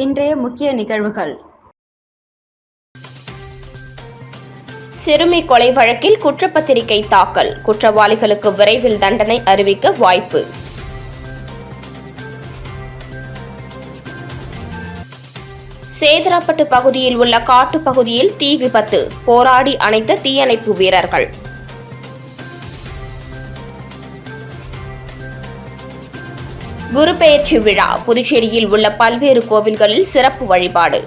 இன்றைய முக்கிய நிகழ்வுகள். சிறுமி கொலை வழக்கில் குற்றப்பத்திரிகை தாக்கல். குற்றவாளிகளுக்கு விரைவில் தண்டனை அறிவிக்க வாய்ப்பு. சேதராப்பட்டு பகுதியில் உள்ள காட்டுப் பகுதியில் தீ விபத்து. போராடி அணைத்த தீயணைப்பு வீரர்கள். குரு பெயர்ச்சி விழா. புதுச்சேரியில் உள்ள பல்வேறு கோவில்களில் சிறப்பு வழிபாடு.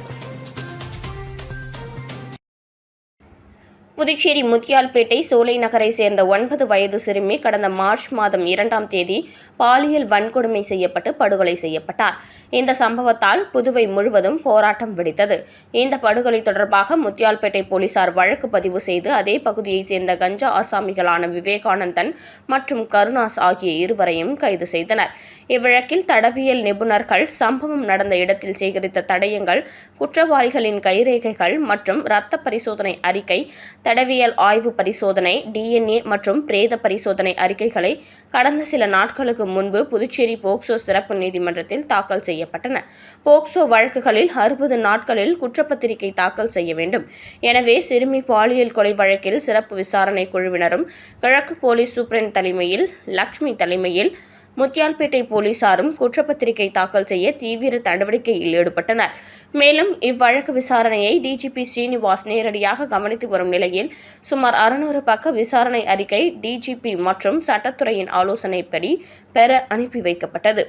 புதுச்சேரி முத்தியால்பேட்டை சோலை நகரை சேர்ந்த ஒன்பது வயது சிறுமி கடந்த மார்ச் மாதம் இரண்டாம் தேதி பாலியல் வன்கொடுமை செய்யப்பட்டு படுகொலை செய்யப்பட்டார். இந்த சம்பவத்தால் புதுவை முழுவதும் போராட்டம் வெடித்தது. இந்த படுகொலை தொடர்பாக முத்தியால்பேட்டை போலீசார் வழக்கு பதிவு செய்து அதே பகுதியைச் சேர்ந்த கஞ்சா ஆசாமிகளான விவேகானந்தன் மற்றும் கருணாஸ் ஆகிய இருவரையும் கைது செய்தனர். இவ்வழக்கில் தடவியல் நிபுணர்கள் சம்பவம் நடந்த இடத்தில் சேகரித்த தடயங்கள் குற்றவாளிகளின் கைரேகைகள் மற்றும் இரத்த பரிசோதனை அறிக்கை தடவியல் ஆய்வு பரிசோதனை டிஎன்ஏ மற்றும் பிரேத பரிசோதனை அறிக்கைகளை கடந்த சில நாட்களுக்கு முன்பு புதுச்சேரி போக்சோ சிறப்பு நீதிமன்றத்தில் தாக்கல் செய்யப்பட்டன. போக்சோ வழக்குகளில் அறுபது நாட்களில் குற்றப்பத்திரிகை தாக்கல் செய்ய வேண்டும். எனவே சிறுமி பாலியல் கொலை வழக்கில் சிறப்பு விசாரணை குழுவினரும் கிழக்கு போலீஸ் சூப்பரண்ட் தலைமையில் லக்ஷ்மி தலைமையில் முத்தியால்பேட்டை போலீசாரும் குற்றப்பத்திரிகை தாக்கல் செய்ய தீவிர நடவடிக்கையில் ஈடுபட்டனர். மேலும் இவ்வழக்கு விசாரணையை டிஜிபி ஸ்ரீனிவாஸ் நேரடியாக கவனித்து வரும் நிலையில் சுமார் அறுநூறு பக்க விசாரணை அறிக்கை டிஜிபி மற்றும் சட்டத்துறையின் ஆலோசனைப்படி பெற அனுப்பி வைக்கப்பட்டது.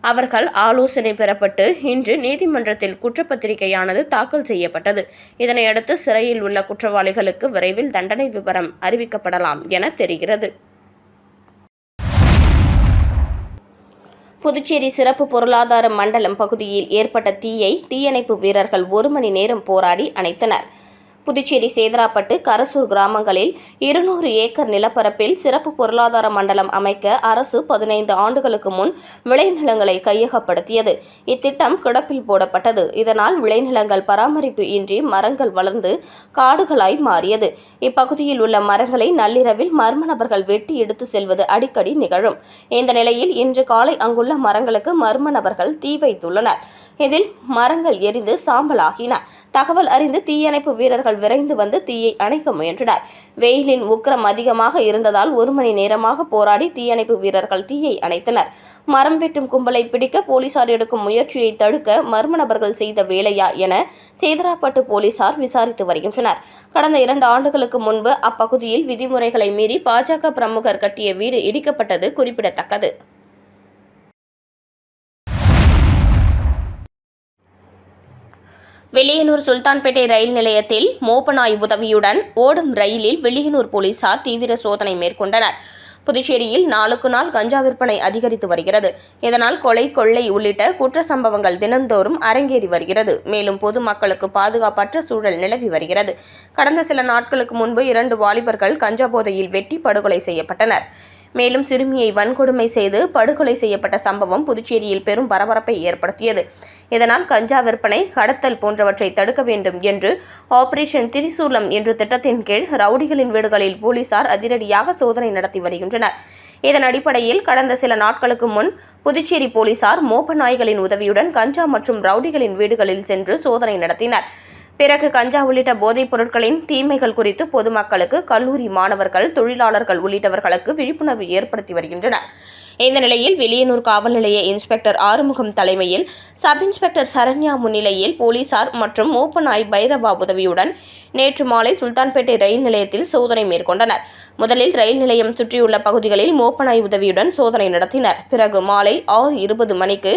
அவர்கள் ஆலோசனை பெறப்பட்டு இன்று நீதிமன்றத்தில் குற்றப்பத்திரிகையானது தாக்கல் செய்யப்பட்டது. இதனையடுத்து சிறையில் உள்ள குற்றவாளிகளுக்கு விரைவில் தண்டனை விவரம் அறிவிக்கப்படலாம் என தெரிகிறது. புதுச்சேரி சிறப்பு பொருளாதார மண்டலம் பகுதியில் ஏற்பட்ட தீயை தீயணைப்பு வீரர்கள் ஒரு மணி நேரம் போராடி அணைத்தனர். புதுச்சேரி சேதராப்பட்டு கரசூர் கிராமங்களில் இருநூறு ஏக்கர் நிலப்பரப்பில் சிறப்பு பொருளாதார மண்டலம் அமைக்க அரசு பதினைந்து ஆண்டுகளுக்கு முன் விளைநிலங்களை கையகப்படுத்தியது. இத்திட்டம் கிடப்பில் போடப்பட்டது. இதனால் விளைநிலங்கள் பராமரிப்பு இன்றி மரங்கள் வளர்ந்து காடுகளாய் மாறியது. இப்பகுதியில் உள்ள மரங்களை நள்ளிரவில் மர்ம நபர்கள் வெட்டி எடுத்து செல்வது அடிக்கடி நிகழும். இந்த நிலையில் இன்று காலை அங்குள்ள மரங்களுக்கு மர்ம நபர்கள் தீ வைத்துள்ளனர். இதில் மரங்கள் எரிந்து சாம்பலாகின. தகவல் அறிந்து தீயணைப்பு வீரர்கள் விரைந்து வந்து தீயை அணைக்க முயன்றனர். வெயிலின் உக்கிரம் அதிகமாக இருந்ததால் ஒரு மணி நேரமாக போராடி தீயணைப்பு வீரர்கள் தீயை அணைத்தனர். மரம் வெட்டும் கும்பலை பிடிக்க போலீசார் எடுக்கும் முயற்சியை தடுக்க மர்ம நபர்கள் செய்த வேலையா என சேதராப்பட்டு போலீசார் விசாரித்து வருகின்றனர். கடந்த இரண்டு ஆண்டுகளுக்கு முன்பு அப்பகுதியில் விதிமுறைகளை மீறி பாஜக பிரமுகர் கட்டிய வீடு இடிக்கப்பட்டது குறிப்பிடத்தக்கது. வெளியனூர் சுல்தான்பேட்டை ரயில் நிலையத்தில் மோப்பநாய் உதவியுடன் ஓடும் ரயிலில் வெளியனூர் போலீசார் தீவிர சோதனை மேற்கொண்டனர். புதுச்சேரியில் நாளுக்கு நாள் கஞ்சா விற்பனை அதிகரித்து வருகிறது. இதனால் கொலை கொள்ளை உள்ளிட்ட குற்ற சம்பவங்கள் தினந்தோறும் அரங்கேறி வருகிறது. மேலும் பொதுமக்களுக்கு பாதுகாப்பற்ற சூழல் நிலவி வருகிறது. கடந்த சில நாட்களுக்கு முன்பு இரண்டு வாலிபர்கள் கஞ்சா போதையில் வெட்டி படுகொலை செய்யப்பட்டனர். மேலும் சிறுமியை வன்கொடுமை செய்து படுகொலை செய்யப்பட்ட சம்பவம் புதுச்சேரியில் பெரும் பரபரப்பை ஏற்படுத்தியது. இதனால் கஞ்சா விற்பனை கடத்தல் போன்றவற்றை தடுக்க வேண்டும் என்று ஆபரேஷன் திரிசூலம் என்ற திட்டத்தின் கீழ் ரவுடிகளின் வீடுகளில் போலீசார் அதிரடியாக சோதனை நடத்தி வருகின்றனர். இதன் அடிப்படையில் கடந்த சில நாட்களுக்கு முன் புதுச்சேரி போலீசார் மோப்ப நாய்களின் உதவியுடன் கஞ்சா மற்றும் ரவுடிகளின் வீடுகளில் சென்று சோதனை நடத்தினர். பிறகு கஞ்சா உள்ளிட்ட போதைப் பொருட்களின் தீமைகள் குறித்து பொதுமக்களுக்கு கல்லூரி மாணவர்கள் தொழிலாளர்கள் உள்ளிட்டவர்களுக்கு விழிப்புணர்வு ஏற்படுத்தி வருகின்றனர். இந்த நிலையில் வெளியனூர் காவல் நிலைய இன்ஸ்பெக்டர் ஆறுமுகம் தலைமையில் சப் இன்ஸ்பெக்டர் சரண்யா முன்னிலையில் போலீசார் மற்றும் மோப்பநாய் பைரவா உதவியுடன் நேற்று மாலை சுல்தான்பேட்டை ரயில் நிலையத்தில் சோதனை மேற்கொண்டனர். முதலில் ரயில் நிலையம் சுற்றியுள்ள பகுதிகளில் மோப்பநாய் உதவியுடன் சோதனை நடத்தினர். பிறகு மாலை ஆறு இருபது மணிக்கு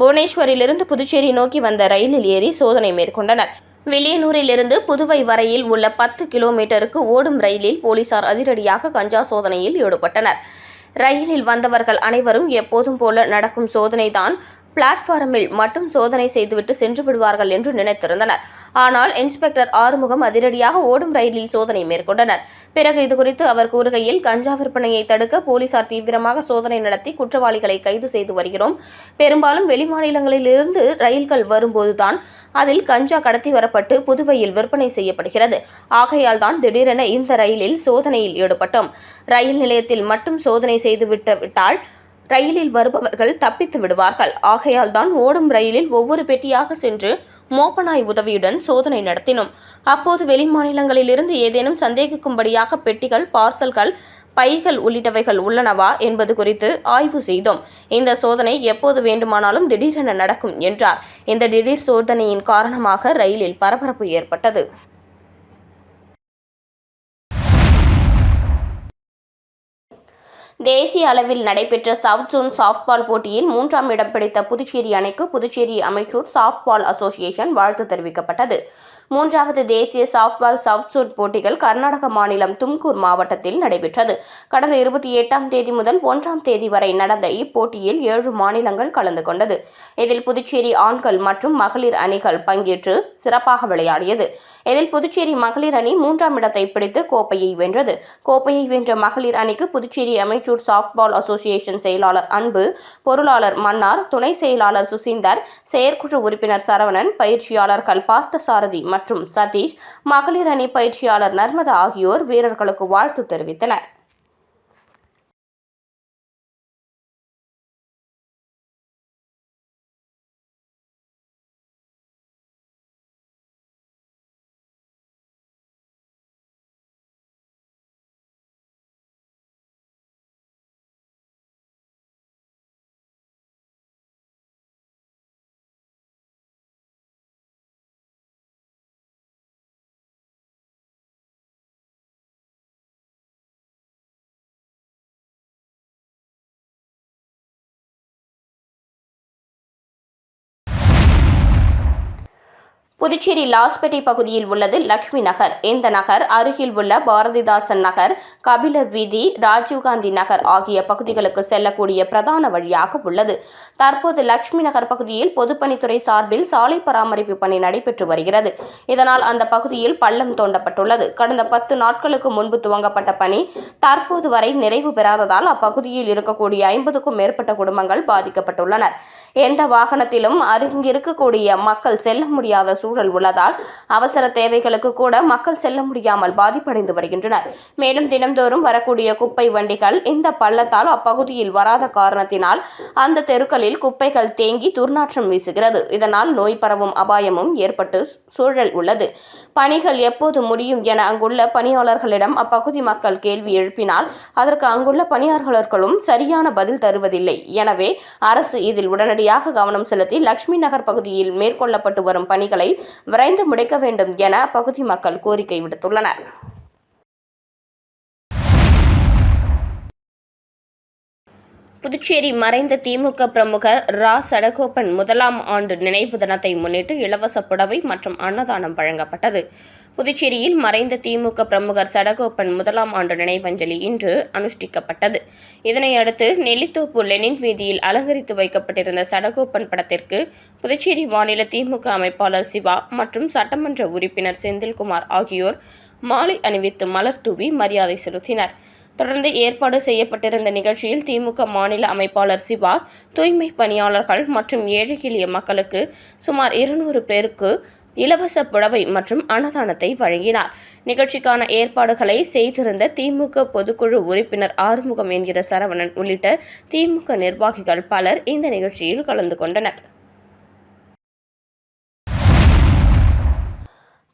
புவனேஸ்வரிலிருந்து புதுச்சேரி நோக்கி வந்த ரயிலில் ஏறி சோதனை மேற்கொண்டனர். வெளியனூரிலிருந்து புதுவை வரையில் உள்ள பத்து கிலோமீட்டருக்கு ஓடும் ரயிலில் போலீசார் அதிரடியாக கஞ்சா சோதனையில் ஈடுபட்டனர். ரயிலில் வந்தவர்கள் அனைவரும் எப்போதும் போல நடக்கும் சோதனைதான் பிளாட்ஃபாரமில் மட்டும் சோதனை செய்துவிட்டு சென்று விடுவார்கள் என்று நினைத்திருந்தனர். ஆனால் இன்ஸ்பெக்டர் ஆறுமுகம் அதிரடியாக ஓடும் ரயிலில் சோதனை மேற்கொண்டனர். பிறகு இதுகுறித்து அவர் கூறுகையில் கஞ்சா விற்பனையை தடுக்க போலீசார் தீவிரமாக சோதனை நடத்தி குற்றவாளிகளை கைது செய்து வருகிறோம். பெரும்பாலும் வெளிமாநிலங்களிலிருந்து ரயில்கள் வரும்போதுதான் அதில் கஞ்சா கடத்தி வரப்பட்டு புதுவையில் விற்பனை செய்யப்படுகிறது. ஆகையால் தான் திடீரென இந்த ரயிலில் சோதனையில் ஈடுபட்டோம். ரயில் நிலையத்தில் மட்டும் சோதனை செய்து விட்டு விட்டால் ரயிலில் வருபவர்கள் தப்பித்து விடுவார்கள். ஆகையால் தான் ஓடும் ரயிலில் ஒவ்வொரு பெட்டியாக சென்று மோப்பநாய் உதவியுடன் சோதனை நடத்தினோம். அப்போது வெளிமாநிலங்களிலிருந்து ஏதேனும் சந்தேகிக்கும்படியாக பெட்டிகள் பார்சல்கள் பைகள் உள்ளிட்டவைகள் உள்ளனவா என்பது குறித்து ஆய்வு செய்தோம். இந்த சோதனை எப்போது வேண்டுமானாலும் திடீரென நடக்கும் என்றார். இந்த திடீர் சோதனையின் காரணமாக ரயிலில் பரபரப்பு ஏற்பட்டது. தேசிய அளவில் நடைபெற்ற சவுத் ஜோன் சாஃப்ட்பால் போட்டியில் மூன்றாம் இடம் பிடித்த புதுச்சேரி அணிக்கு புதுச்சேரி அமைச்சூர் சாஃப்ட்பால் அசோசியேஷன் வாழ்த்து தெரிவிக்கப்பட்டது. மூன்றாவது தேசிய சாஃப்ட்பால் சவுத் சூட் போட்டிகள் கர்நாடக மாநிலம் தும்கூர் மாவட்டத்தில் நடைபெற்றது. கடந்த இருபத்தி எட்டாம் தேதி முதல் ஒன்றாம் தேதி வரை நடந்த இப்போட்டியில் ஏழு மாநிலங்கள் கலந்து கொண்டது. இதில் புதுச்சேரி ஆண்கள் மற்றும் மகளிர் அணிகள் பங்கேற்று சிறப்பாக விளையாடியது. இதில் புதுச்சேரி மகளிர் அணி மூன்றாம் இடத்தை பிடித்து கோப்பையை வென்றது. கோப்பையை வென்ற மகளிர் அணிக்கு புதுச்சேரி அமைச்சூர் சாஃப்ட்பால் அசோசியேஷன் செயலாளர் அன்பு பொருளாளர் மன்னார் துணை செயலாளர் சுசீந்தர் செயற்குழு உறுப்பினர் சரவணன் பயிற்சியாளர்கள் பார்த்தசாரதி மற்றும் மற்றும் சதீஷ் மகளிர் அணி பயிற்சியாளர் நர்மதா ஆகியோர் வீரர்களுக்கு வாழ்த்து தெரிவித்தனர். புதுச்சேரி லாஸ்பேட்டை பகுதியில் உள்ளது லக்ஷ்மி நகர். இந்த நகர் அருகில் உள்ள பாரதிதாசன் நகர் கபிலர் வீதி ராஜீவ்காந்தி நகர் ஆகிய பகுதிகளுக்கு செல்லக்கூடிய பிரதான வழியாக உள்ளது. தற்போது லக்ஷ்மி நகர் பகுதியில் பொதுப்பணித்துறை சார்பில் சாலை பராமரிப்பு பணி நடைபெற்று வருகிறது. இதனால் அந்த பகுதியில் பள்ளம் தோண்டப்பட்டுள்ளது. கடந்த பத்து நாட்களுக்கு முன்பு துவங்கப்பட்ட பணி தற்போது வரை நிறைவு பெறாததால் அப்பகுதியில் இருக்கக்கூடிய ஐம்பதுக்கும் மேற்பட்ட குடும்பங்கள் பாதிக்கப்பட்டுள்ளனர். எந்த வாகனத்திலும் அருகிருக்கக்கூடிய மக்கள் செல்ல முடியாத சூழல் சூழல் உள்ளதால் அவசர தேவைகளுக்கு கூட மக்கள் செல்ல முடியாமல் பாதிப்படைந்து வருகின்றனர். மேலும் தினம்தோறும் வரக்கூடிய குப்பை வண்டிகள் இந்த பள்ளத்தால் அப்பகுதியில் வராத காரணத்தினால் அந்த தெருக்களில் குப்பைகள் தேங்கி துர்நாற்றம் வீசுகிறது. இதனால் நோய் பரவும் அபாயமும் ஏற்பட்டு சூழல் உள்ளது. பணிகள் எப்போது முடியும் என அங்குள்ள பணியாளர்களிடம் அப்பகுதி மக்கள் கேள்வி எழுப்பினால் அதற்கு அங்குள்ள பணியாளர்களும் சரியான பதில் தருவதில்லை. எனவே அரசு இதில் உடனடியாக கவனம் செலுத்தி லட்சுமி நகர் பகுதியில் மேற்கொள்ளப்பட்டு வரும் பணிகளை விரைந்து முடிக்க வேண்டும் என அப்பகுதி மக்கள் கோரிக்கை விடுத்துள்ளனர். புதுச்சேரி மறைந்த திமுக பிரமுகர் ரா. சடகோபன் முதலாம் ஆண்டு நினைவு தினத்தை முன்னிட்டு இலவச புடவை மற்றும் அன்னதானம் வழங்கப்பட்டது. புதுச்சேரியில் மறைந்த திமுக பிரமுகர் சடகோபன் முதலாம் ஆண்டு நினைவஞ்சலி இன்று அனுஷ்டிக்கப்பட்டது. இதனையடுத்து நெல்லித்தோப்பு லெனின் வீதியில் அலங்கரித்து வைக்கப்பட்டிருந்த சடகோபன் படத்திற்கு புதுச்சேரி மாநில திமுக அமைப்பாளர் சிவா மற்றும் சட்டமன்ற உறுப்பினர் செந்தில்குமார் ஆகியோர் மாலை அணிவித்து மலர் தூவி மரியாதை செலுத்தினர். தொடர்ந்து ஏற்பாடு செய்யப்பட்டிருந்த நிகழ்ச்சியில் திமுக மாநில அமைப்பாளர் சிவா தூய்மை பணியாளர்கள் மற்றும் ஏழை எளிய மக்களுக்கு சுமார் இருநூறு பேருக்கு இலவச புடவை மற்றும் அன்னதானத்தை வழங்கினார். நிகழ்ச்சிக்கான ஏற்பாடுகளை செய்திருந்த திமுக பொதுக்குழு உறுப்பினர் ஆறுமுகம் என்கிற சரவணன் உள்ளிட்ட திமுக நிர்வாகிகள் பலர் இந்த நிகழ்ச்சியில் கலந்து கொண்டனர்.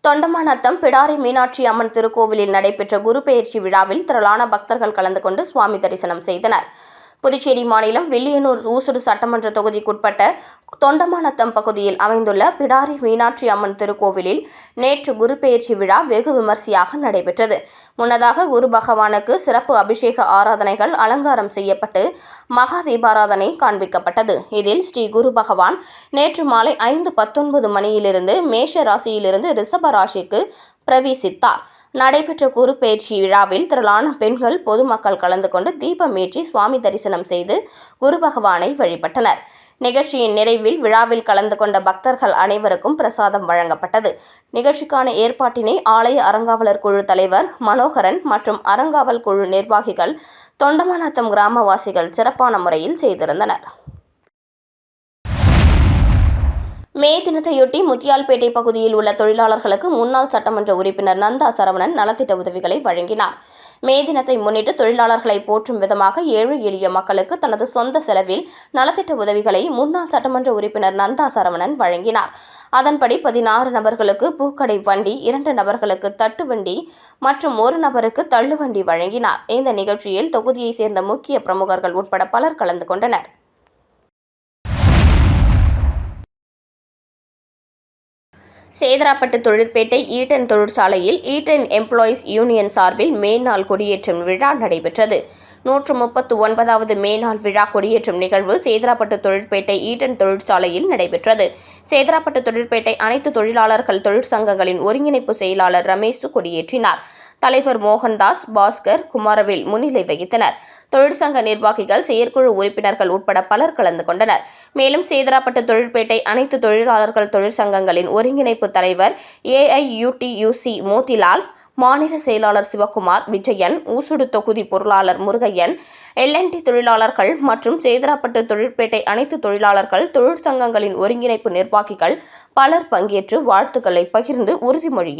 தொண்டமாநத்தம் பிடாரி மீனாட்சி அம்மன் திருக்கோவிலில் நடைபெற்ற குரு பெயர்ச்சி விழாவில் திரளான பக்தர்கள் கலந்து கொண்டு சுவாமி தரிசனம் செய்தனர். புதுச்சேரி மாநிலம் வில்லியனூர் ஊசுடு சட்டமன்ற தொகுதிக்குட்பட்ட தொண்டமானத்தம் பகுதியில் அமைந்துள்ள பிடாரி மீனாட்சி அம்மன் திருக்கோவிலில் நேற்று குரு பெயர்ச்சி விழா வெகு விமர்சையாக நடைபெற்றது. முன்னதாக குரு பகவானுக்கு சிறப்பு அபிஷேக ஆராதனைகள் அலங்காரம் செய்யப்பட்டு மகா தீபாராதனை காண்பிக்கப்பட்டது. இதில் ஸ்ரீ குரு பகவான் நேற்று மாலை ஐந்து பத்தொன்பது மணியிலிருந்து மேஷ ராசியிலிருந்து ரிஷப ராசிக்கு பிரவேசித்தார். நடைபெற்ற குருப்பெயர்ச்சி விழாவில் திரளான பெண்கள் பொதுமக்கள் கலந்து கொண்டு தீபமேற்றி சுவாமி தரிசனம் செய்து குரு பகவானை வழிபட்டனர். நிகழ்ச்சியின் நிறைவில் விழாவில் கலந்து கொண்ட பக்தர்கள் அனைவருக்கும் பிரசாதம் வழங்கப்பட்டது. நிகழ்ச்சிக்கான ஏற்பாட்டினை ஆலய அறங்காவலர் குழு தலைவர் மனோகரன் மற்றும் அறங்காவல் குழு நிர்வாகிகள் தொண்டமாநத்தம் கிராமவாசிகள் சிறப்பான முறையில் செய்திருந்தனர். மே தினத்தையொட்டி முத்தியால்பேட்டை பகுதியில் உள்ள தொழிலாளர்களுக்கு முன்னாள் சட்டமன்ற உறுப்பினர் நந்தா சரவணன் நலத்திட்ட உதவிகளை வழங்கினார். மே தினத்தை முன்னிட்டு தொழிலாளர்களை போற்றும் விதமாக ஏழு எளிய மக்களுக்கு தனது சொந்த செலவில் நலத்திட்ட உதவிகளை முன்னாள் சட்டமன்ற உறுப்பினர் நந்தா சரவணன் வழங்கினார். அதன்படி பதினாறு நபர்களுக்கு பூக்கடை வண்டி இரண்டு நபர்களுக்கு தட்டு வண்டி மற்றும் ஒரு நபருக்கு தள்ளுவண்டி வழங்கினார். இந்த நிகழ்ச்சியில் தொகுதியைச் சேர்ந்த முக்கிய பிரமுகர்கள் உட்பட பலர் கலந்து கொண்டனர். சேதராப்பட்டு தொழிற்பேட்டை ஈட்டன் தொழிற்சாலையில் ஈட்டன் எம்ப்ளாயீஸ் யூனியன் சார்பில் மேனாள் கொடியேற்றும் விழா நடைபெற்றது. நூற்று முப்பத்து ஒன்பதாவது மேநாள் விழா கொடியேற்றும் நிகழ்வு சேதராப்பட்டு தொழிற்பேட்டை ஈட்டன் தொழிற்சாலையில் நடைபெற்றது. சேதராப்பட்டு தொழிற்பேட்டை அனைத்து தொழிலாளர்கள் தொழிற்சங்கங்களின் ஒருங்கிணைப்பு செயலாளர் ரமேஷ் கொடியேற்றினார். தலைவர் மோகன்தாஸ் பாஸ்கர் குமாரவேல் முன்னிலை வகித்தனர். தொழிற்சங்க நிர்வாகிகள் செயற்குழு உறுப்பினர்கள் உட்பட பலர் கலந்து கொண்டனர். மேலும் சேதராப்பட்டு தொழிற்பேட்டை அனைத்து தொழிலாளர்கள் தொழிற்சங்கங்களின் ஒருங்கிணைப்பு தலைவர் ஏஐயுடியூசி மோதிலால் மாநில செயலாளர் சிவகுமார் விஜயன் ஊசுடு தொகுதி பொருளாளர் முருகையன் எல்என்டி தொழிலாளர்கள் மற்றும் சேதராப்பட்டு தொழிற்பேட்டை அனைத்து தொழிலாளர்கள் தொழிற்சங்கங்களின் ஒருங்கிணைப்பு நிர்வாகிகள் பலர் பங்கேற்று வாழ்த்துக்களை பகிர்ந்து உறுதிமொழி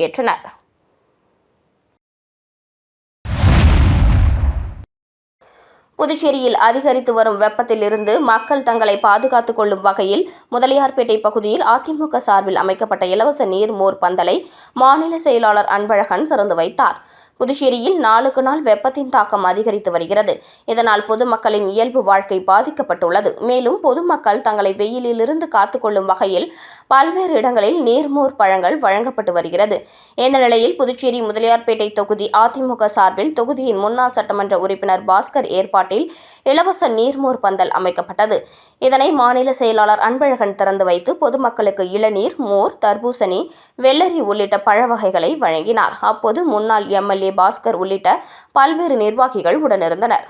புதுச்சேரியில் அதிகரித்து வரும் வெப்பத்திலிருந்து மக்கள் தங்களை பாதுகாத்துக் கொள்ளும் வகையில் முதலியார்பேட்டை பகுதியில் அதிமுக சார்பில் அமைக்கப்பட்ட இலவச நீர் மோர் பந்தலை மாநில செயலாளர் அன்பழகன் திறந்து வைத்தார். புதுச்சேரியில் நாளுக்கு நாள் வெப்பத்தின் தாக்கம் அதிகரித்து வருகிறது. இதனால் பொதுமக்களின் இயல்பு வாழ்க்கை பாதிக்கப்பட்டுள்ளது. மேலும் பொதுமக்கள் தங்களை வெயிலிலிருந்து காத்துக்கொள்ளும் வகையில் பல்வேறு இடங்களில் நீர்மோர் பழங்கள் வழங்கப்பட்டு வருகிறது. இந்த நிலையில் புதுச்சேரி முதலியார்பேட்டை தொகுதி அதிமுக சார்பில் தொகுதியின் முன்னாள் சட்டமன்ற உறுப்பினர் பாஸ்கர் ஏற்பாட்டில் இலவச நீர்மோர் பந்தல் அமைக்கப்பட்டது. இதனை மாநில செயலாளர் அன்பழகன் திறந்து வைத்து பொதுமக்களுக்கு இளநீர் மோர் தர்பூசணி வெள்ளரி உள்ளிட்ட பழ வகைகளை வழங்கினார். அப்போது முன்னாள் எம்எல்ஏ ஏ பாஸ்கர் உள்ளிட்ட பல்வேறு நிர்வாகிகள் உடனிருந்தனர்.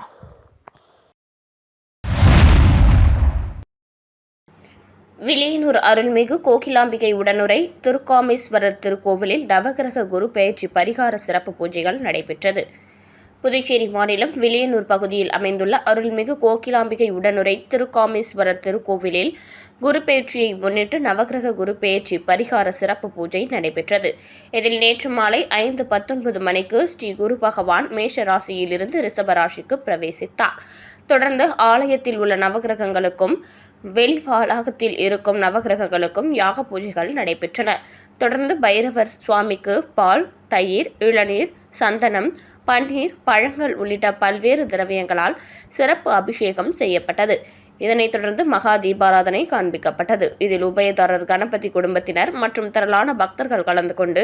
வில்லியனூர் அருள்மிகு கோகிலாம்பிகை உடனுரை திருக்காமேஸ்வரர் திருக்கோவிலில் நவகிரக குரு பெயர்ச்சி பரிகார சிறப்பு பூஜைகள் நடைபெற்றது. புதுச்சேரி மாநிலம் வில்லியனூர் பகுதியில் அமைந்துள்ள அருள்மிகு கோகிலாம்பிகை உடனுரை திருக்காமேஸ்வரர் திருக்கோவிலில் குருபெயர்ச்சியை முன்னிட்டு நவகிரக குருபெயர்ச்சி பரிகார சிறப்பு பூஜை நடைபெற்றது. இதில் நேற்று மாலை ஐந்து பத்தொன்பது மணிக்கு ஸ்ரீ குரு பகவான் மேஷ ராசியிலிருந்து ரிஷபராசிக்கு பிரவேசித்தார். தொடர்ந்து ஆலயத்தில் உள்ள நவகிரகங்களுக்கும் வெளிவாளாகத்தில் இருக்கும் நவகிரகங்களுக்கும் யாக பூஜைகள் நடைபெற்றன. தொடர்ந்து பைரவர் சுவாமிக்கு பால் தயிர் இளநீர் சந்தனம் பன்னீர் பழங்கள் உள்ளிட்ட பல்வேறு திரவியங்களால் சிறப்பு அபிஷேகம் செய்யப்பட்டது. இதனைத் தொடர்ந்து மகா தீபாராதனை காண்பிக்கப்பட்டது. இதில் உபயதாரர் கணபதி குடும்பத்தினர் மற்றும் திரளான பக்தர்கள் கலந்து கொண்டு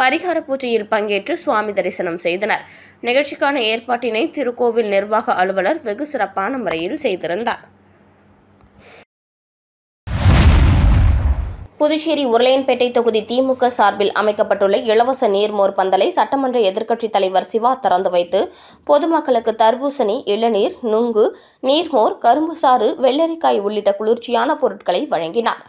பரிகார பூஜையில் பங்கேற்று சுவாமி தரிசனம் செய்தனர். நிகழ்ச்சிக்கான ஏற்பாட்டினை திருக்கோவில் நிர்வாக அலுவலர் வெகு சிறப்பான முறையில் செய்திருந்தார். புதுச்சேரி உருளையன்பேட்டை தொகுதி திமுக சார்பில் அமைக்கப்பட்டுள்ள இலவச நீர்மோர் பந்தலை சட்டமன்ற எதிர்க்கட்சித் தலைவர் சிவா திறந்து வைத்து பொதுமக்களுக்கு தர்பூசணி இளநீர் நுங்கு நீர்மோர் கரும்பு சாறு வெள்ளரிக்காய் உள்ளிட்ட குளிர்ச்சியான பொருட்களை வழங்கினார்.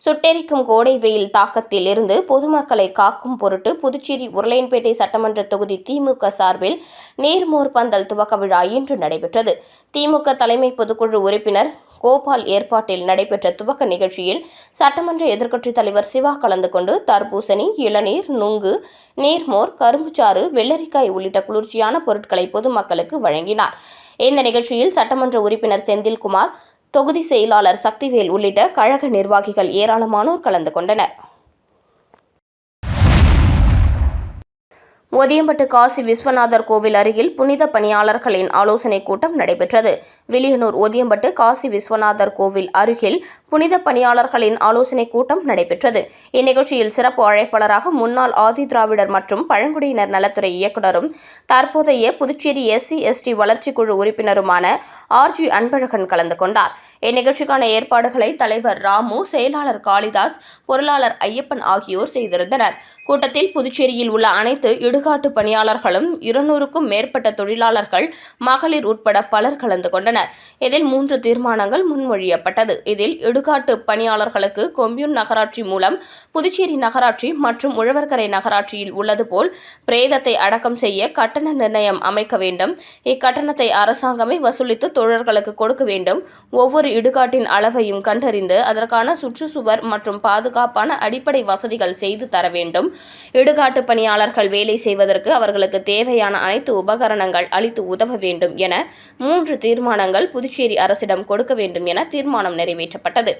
சுட்டெரிக்கும் கோடை வெயில் தாக்கத்தில் இருந்து பொதுமக்களை காக்கும் பொருட்டு புதுச்சேரி உருளையன்பேட்டை சட்டமன்ற தொகுதி திமுக சார்பில் நீர்மோர் பந்தல் துவக்க விழா இன்று நடைபெற்றது. திமுக தலைமை பொதுக்குழு உறுப்பினர் கோபால் ஏற்பாட்டில் நடைபெற்ற துவக்க நிகழ்ச்சியில் சட்டமன்ற எதிர்க்கட்சித் தலைவர் சிவா கலந்து கொண்டு தர்பூசணி இளநீர் நுங்கு நீர்மோர் கரும்புச்சாறு வெள்ளரிக்காய் உள்ளிட்ட குளிர்ச்சியான பொருட்களை பொதுமக்களுக்கு வழங்கினார். இந்த நிகழ்ச்சியில் சட்டமன்ற உறுப்பினர் செந்தில்குமார் தொகுதி செயலாளர் சக்திவேல் உள்ளிட்ட கழக நிர்வாகிகள் ஏராளமானோர் கலந்து கொண்டனர். ஒதியம்பட்டு காசி விஸ்வநாதர் கோவில் அருகில் புனித பணியாளர்களின் ஆலோசனைக் கூட்டம் நடைபெற்றது. விலியனூர் ஒதியம்பட்டு காசி விஸ்வநாதர் கோவில் அருகில் புனித பணியாளர்களின் ஆலோசனைக் கூட்டம் நடைபெற்றது. இந்நிகழ்ச்சியில் சிறப்பு அழைப்பாளராக முன்னாள் ஆதி திராவிடர் மற்றும் பழங்குடியினர் நலத்துறை இயக்குநரும் தற்போதைய புதுச்சேரி எஸ்சி எஸ்டி வளர்ச்சிக்குழு உறுப்பினருமான ஆர் ஜி அன்பழகன் கலந்து கொண்டார். இந்நிகழ்ச்சிக்கான ஏற்பாடுகளை தலைவர் ராமு செயலாளர் காளிதாஸ் பொருளாளர் ஐயப்பன் ஆகியோர் செய்திருந்தனர். கூட்டத்தில் புதுச்சேரியில் உள்ள அனைத்து இடுகாட்டு பணியாளர்களும் இருநூறுக்கும் மேற்பட்ட தொழிலாளர்கள் மகளிர் உட்பட பலர் கலந்து கொண்டனர். கொண்டனர் இதில் மூன்று தீர்மானங்கள் முன்மொழியப்பட்டது. இதில் இடுகாட்டு பணியாளர்களுக்கு கொம்யூன் நகராட்சி மூலம் புதுச்சேரி நகராட்சி மற்றும் உழவர்கரை நகராட்சியில் உள்ளது போல் பிரேதத்தை அடக்கம் செய்ய கட்டண நிர்ணயம் அமைக்க வேண்டும். இக்கட்டணத்தை அரசாங்கமே வசூலித்து தொழிலாளர்களுக்கு கொடுக்க வேண்டும். ஒவ்வொரு இடுகாட்டின் அளவையும் கண்டறிந்து அதற்கான சுற்றுச்சுவர் மற்றும் பாதுகாப்பான அடிப்படை வசதிகள் செய்து தர வேண்டும். இடுகாட்டு பணியாளர்கள் வேலை செய்வதற்கு அவர்களுக்கு தேவையான அனைத்து உபகரணங்கள் அளித்து உதவ வேண்டும் என மூன்று தீர்மான தீர்மானங்கள் புதுச்சேரி அரசிடம் கொடுக்க வேண்டும் என தீர்மானம் நிறைவேற்றப்பட்டது.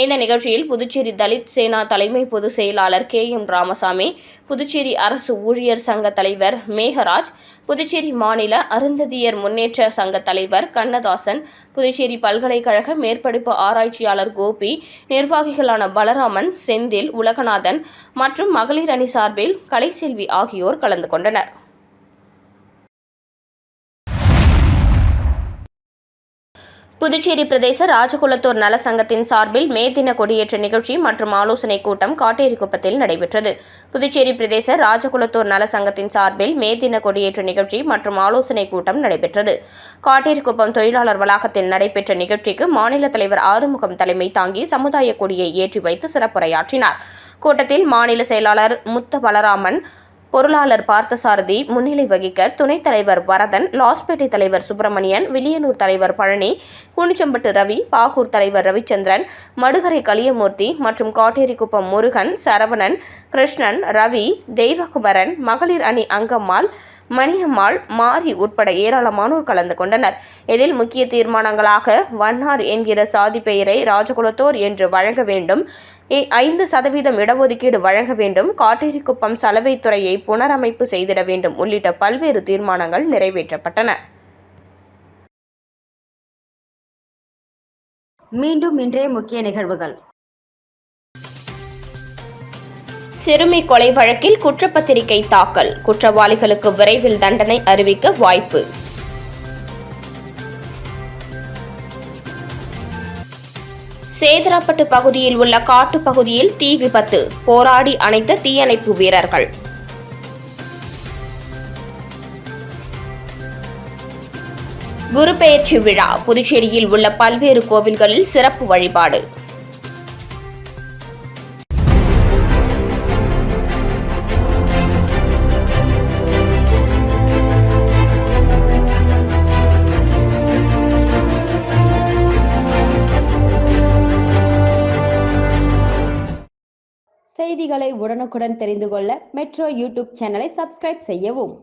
இந்த நிகழ்ச்சியில் புதுச்சேரி தலித் சேனா தலைமை பொதுச் செயலாளர் கே எம் ராமசாமி புதுச்சேரி அரசு ஊழியர் சங்க தலைவர் மேகராஜ் புதுச்சேரி மாநில அருந்ததியர் முன்னேற்ற சங்க தலைவர் கண்ணதாசன் புதுச்சேரி பல்கலைக்கழக மேற்படிப்பு ஆராய்ச்சியாளர் கோபி நிர்வாகிகளான பலராமன் செந்தில் உலகநாதன் மற்றும் மகளிர் அணி சார்பில் கலைச்செல்வி ஆகியோர் கலந்து கொண்டனர். புதுச்சேரி பிரதேச ராஜகுலத்தூர் நல சங்கத்தின் சார்பில் மே தின கொடியேற்ற நிகழ்ச்சி மற்றும் ஆலோசனைக் கூட்டம் காட்டேரிக்குப்பத்தில் நடைபெற்றது. புதுச்சேரி பிரதேச ராஜகுலத்தூர் நல சங்கத்தின் சார்பில் மே தின கொடியேற்ற நிகழ்ச்சி மற்றும் ஆலோசனைக் கூட்டம் நடைபெற்றது. காட்டேரிக்குப்பம் தொழிலாளர் வளாகத்தில் நடைபெற்ற நிகழ்ச்சிக்கு மாநில தலைவர் ஆறுமுகம் தலைமை தாங்கி சமுதாய கொடியை ஏற்றி வைத்து சிறப்புரையாற்றினார். கூட்டத்தில் மாநில செயலாளர் முத்த பலராமன் பொருளாளர் பார்த்தசாரதி முன்னிலை வகிக்க துணைத் தலைவர் வரதன் லாஸ்பேட்டை தலைவர் சுப்பிரமணியன் வில்லியனூர் தலைவர் பழனி கூனிச்சம்பட்டு ரவி பாகூர் தலைவர் ரவிச்சந்திரன் மடுகரை கலியமூர்த்தி மற்றும் காட்டேரிக்குப்பம் முருகன் சரவணன் கிருஷ்ணன் ரவி தெய்வகுபரன் மகளிர் அணி அங்கம்மாள் மணியம்மாள் மாரி உட்பட ஏராளமானோர் கலந்து கொண்டனர். இதில் முக்கிய தீர்மானங்களாக வண்ணார் என்கிற சாதி பெயரை ராஜகுலத்தோர் என்று வழங்க வேண்டும். ஐந்து சதவீதம் இடஒதுக்கீடு வழங்க வேண்டும். காட்டேரிக்குப்பம் சலவைத்துறையை புனரமைப்பு செய்திட வேண்டும் உள்ளிட்ட பல்வேறு தீர்மானங்கள் நிறைவேற்றப்பட்டன. மீண்டும் இன்றைய முக்கிய நிகழ்வுகள். சிறுமி கொலை வழக்கில் குற்றப்பத்திரிகை தாக்கல். குற்றவாளிகளுக்கு விரைவில் தண்டனை அறிவிக்க வாய்ப்பு. சேதராப்பட்டு பகுதியில் உள்ள காட்டுப்பகுதியில் தீ விபத்து. போராடி அணைத்த தீயணைப்பு வீரர்கள். குரு பெயர்ச்சி விழா புதுச்சேரியில் உள்ள பல்வேறு கோவில்களில் சிறப்பு வழிபாடு. செய்திகளை உடனுக்குடன் தெரிந்து கொள்ள மெட்ரோ யூடியூப் சேனலை சப்ஸ்கிரைப் செய்யவும்.